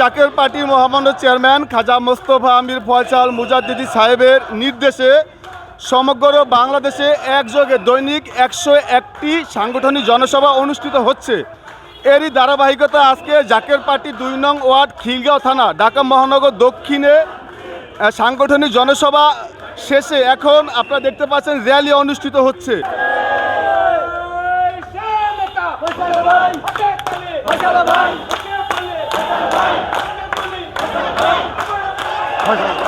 Zaker party মহামান্য chairman Khaja Mostafa Amir Faisal Mujaddidi সাহেবের নির্দেশে সমগ্র বাংলাদেশে একযোগে দৈনিক একশো একটি সাংগঠনিক জনসভা অনুষ্ঠিত হচ্ছে এরই ধারাবাহিকতা আজকে জাকের পার্টি দুই নং ওয়ার্ড খিলগাঁও থানা ঢাকা মহানগর দক্ষিণে সাংগঠনিক জনসভা শেষে এখন আপনারা দেখতে পাচ্ছেন র্যালি অনুষ্ঠিত হচ্ছে ভাই